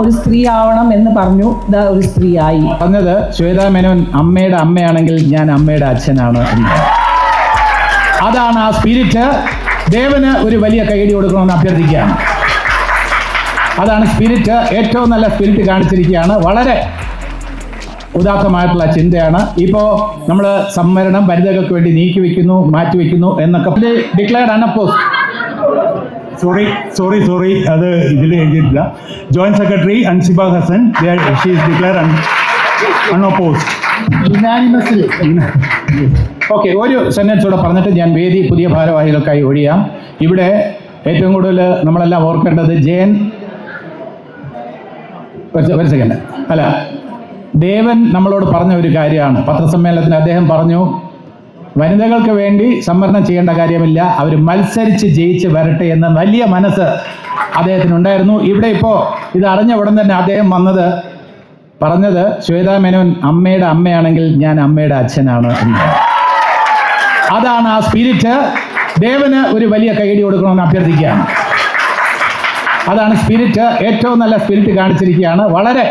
ഒരു സ്ത്രീ ആവണം എന്ന് പറഞ്ഞു. ദാ ഒരു സ്ത്രീ ആയി പറഞ്ഞത് ശ്വേതാ മേനോൻ അമ്മയുടെ അമ്മയാണെങ്കിൽ ഞാൻ അമ്മയുടെ അച്ഛനാണ് അതാണ് ആ സ്പിരിറ്റ്. ദേവന് ഒരു വലിയ കൈയടി കൊടുക്കണമെന്ന് അഭ്യർത്ഥിക്കുകയാണ്. അതാണ് സ്പിരിറ്റ്. ഏറ്റവും നല്ല സ്പിരിറ്റ് കാണിച്ചിരിക്കുകയാണ്. വളരെ ഉദാത്തമായിട്ടുള്ള ചിന്തയാണ്. ഇപ്പോൾ നമ്മൾ സംവരണം വനിതകൾക്ക് വേണ്ടി നീക്കി വെക്കുന്നു മാറ്റി വെക്കുന്നു എന്നൊക്കെ. Declared unopposed sorry sorry sorry അത് ഇതിൽ എഴുതിയിട്ടില്ല. Joint secretary Ansiba Hassan. She is declare okay ഒരു സെന്റൻസ് കൂടെ പറഞ്ഞിട്ട് ഞാൻ വേദി പുതിയ ഭാരവാഹികൾക്കായി ഒഴിയാം. ഇവിടെ ഏറ്റവും കൂടുതൽ നമ്മളെല്ലാം ഓർക്കേണ്ടത് ജയൻ ഒരു സെക്കൻഡ് അല്ല ദേവൻ നമ്മളോട് പറഞ്ഞ ഒരു കാര്യമാണ്. പത്രസമ്മേളനത്തിൽ അദ്ദേഹം പറഞ്ഞു വനിതകൾക്ക് വേണ്ടി സംവരണം ചെയ്യേണ്ട കാര്യമില്ല. അവർ മത്സരിച്ച് ജയിച്ച് വരട്ടെ എന്ന വലിയ മനസ്സ് അദ്ദേഹത്തിനുണ്ടായിരുന്നു. ഇവിടെ ഇപ്പോൾ ഇത് അറിഞ്ഞ ഉടൻ തന്നെ അദ്ദേഹം വന്നത് പറഞ്ഞത് ശ്വേതാ മേനോൻ അമ്മയുടെ അമ്മയാണെങ്കിൽ ഞാൻ അമ്മയുടെ അച്ഛനാണ് അതാണ് ആ സ്പിരിറ്റ് ദേവന് ഒരു വലിയ കൈയടി കൊടുക്കണമെന്ന് അഭ്യർത്ഥിക്കുകയാണ്. അതാണ് സ്പിരിറ്റ് ഏറ്റവും നല്ല സ്പിരിറ്റ് കാണിച്ചിരിക്കുകയാണ്. വളരെ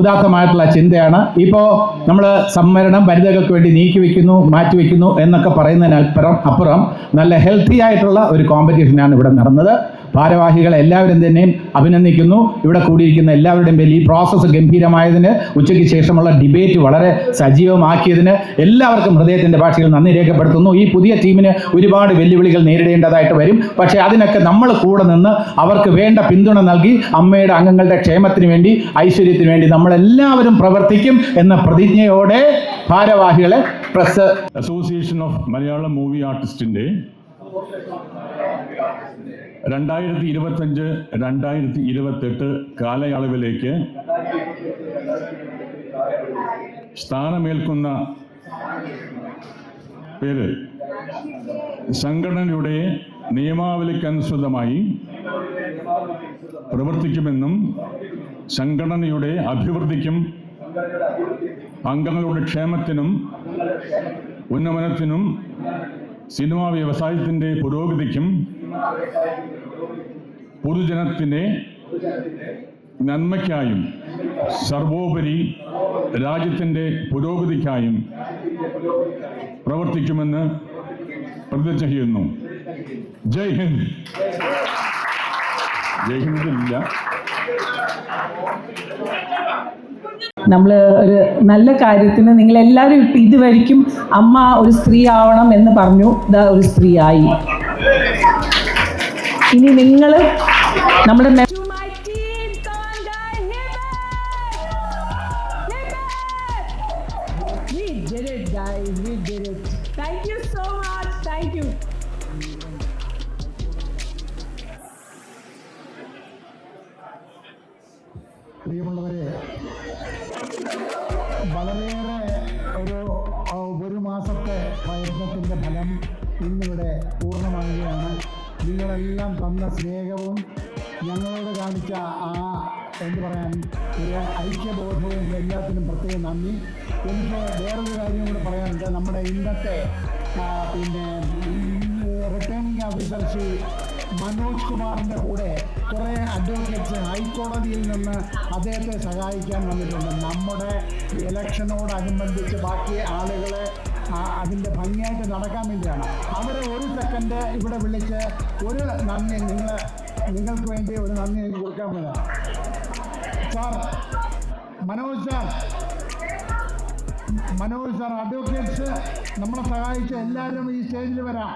ഉദാത്തമായിട്ടുള്ള ചിന്തയാണ്. ഇപ്പോൾ നമ്മൾ സംവരണം വനിതകൾക്ക് വേണ്ടി നീക്കി വെക്കുന്നു മാറ്റി വെക്കുന്നു എന്നൊക്കെ പറയുന്നതിനപ്പുറം അപ്പുറം നല്ല ഹെൽത്തി ആയിട്ടുള്ള ഒരു കോമ്പറ്റീഷനാണ് ഇവിടെ നടന്നത്. ഭാരവാഹികളെ എല്ലാവരും തന്നെയും അഭിനന്ദിക്കുന്നു. ഇവിടെ കൂടിയിരിക്കുന്ന എല്ലാവരുടെയും പേരിൽ ഈ പ്രോസസ്സ് ഗംഭീരമായതിന് ഉച്ചയ്ക്ക് ശേഷമുള്ള ഡിബേറ്റ് വളരെ സജീവമാക്കിയതിന് എല്ലാവർക്കും ഹൃദയത്തിന്റെ ഭാഷയിൽ നന്ദി രേഖപ്പെടുത്തുന്നു. ഈ പുതിയ ടീമിന് ഒരുപാട് വെല്ലുവിളികൾ നേരിടേണ്ടതായിട്ട് വരും. പക്ഷേ അതിനൊക്കെ നമ്മൾ കൂടെ നിന്ന് അവർക്ക് വേണ്ട പിന്തുണ നൽകി അമ്മയുടെ അംഗങ്ങളുടെ ക്ഷേമത്തിന് വേണ്ടി ഐശ്വര്യത്തിന് വേണ്ടി നമ്മളെല്ലാവരും പ്രവർത്തിക്കും എന്ന പ്രതിജ്ഞയോടെ ഭാരവാഹികളെ press association of Malayalam movie ആർട്ടിസ്റ്റിന്റെ രണ്ടായിരത്തി ഇരുപത്തഞ്ച് രണ്ടായിരത്തി ഇരുപത്തെട്ട് കാലയളവിലേക്ക് സ്ഥാനമേൽക്കുന്ന പേര് സംഘടനയുടെ നിയമാവലിക്കനുസൃതമായി പ്രവർത്തിക്കുമെന്നും സംഘടനയുടെ അഭിവൃദ്ധിക്കും അംഗങ്ങളുടെ ക്ഷേമത്തിനും ഉന്നമനത്തിനും സിനിമാ വ്യവസായത്തിന്റെ പുരോഗതിക്കും പൊതുജനത്തിന്റെ നന്മയ്ക്കായും സർവോപരി രാജ്യത്തിന്റെ പുരോഗതിക്കായും പ്രവർത്തിക്കുമെന്ന് പ്രതിജ്ഞ ചെയ്യുന്നു ജയ് ഹിന്ദ്. ജയ് ഹിന്ദില്ല നമ്മൾ ഒരു നല്ല കാര്യത്തിന് നിങ്ങൾ എല്ലാവരും ഇതുവരെയും അമ്മ ഒരു സ്ത്രീ ആവണം എന്ന് പറഞ്ഞു. ഒരു സ്ത്രീ ആയി ഇനി നിങ്ങൾ നമ്മുടെ പ്രിയമുള്ളവരെ വളരെയേറെ ഒരു ഒരു മാസത്തെ പ്രയത്നത്തിന്റെ ഫലം ഇന്നിവിടെ നിങ്ങളെല്ലാം തന്ന സ്നേഹവും ഞങ്ങളോട് കാണിച്ച ആ എന്ത് പറയാൻ ഒരു ഐക്യബോധവും എല്ലാത്തിനും പ്രത്യേകം നന്ദി. എനിക്ക് വേറൊരു കാര്യം കൂടെ പറയാനുണ്ട്. നമ്മുടെ ഇന്നത്തെ പിന്നെ റിട്ടേണിംഗ് ഓഫീസർ ശ്രീ മനോജ് കുമാറിന്റെ കൂടെ കുറേ അഡ്വക്കേറ്റ്സ് ഹൈക്കോടതിയിൽ നിന്ന് അദ്ദേഹത്തെ സഹായിക്കാൻ വന്നിട്ടുണ്ട്. നമ്മുടെ ഇലക്ഷനോടനുബന്ധിച്ച് ബാക്കി ആളുകളെ അതിന്റെ ഭംഗിയായിട്ട് നടക്കാൻ വേണ്ടിയാണ്. അവരെ ഒരു സെക്കൻഡ് ഇവിടെ വിളിച്ച് ഒരു നന്ദി നിങ്ങൾ നിങ്ങൾക്ക് വേണ്ടി ഒരു നന്ദി എനിക്ക് കൊടുക്കാൻ വേണം sir Manoj sir Manoj sir advocates നമ്മളെ സഹായിച്ച എല്ലാവരും ഈ സ്റ്റേജിൽ വരാം.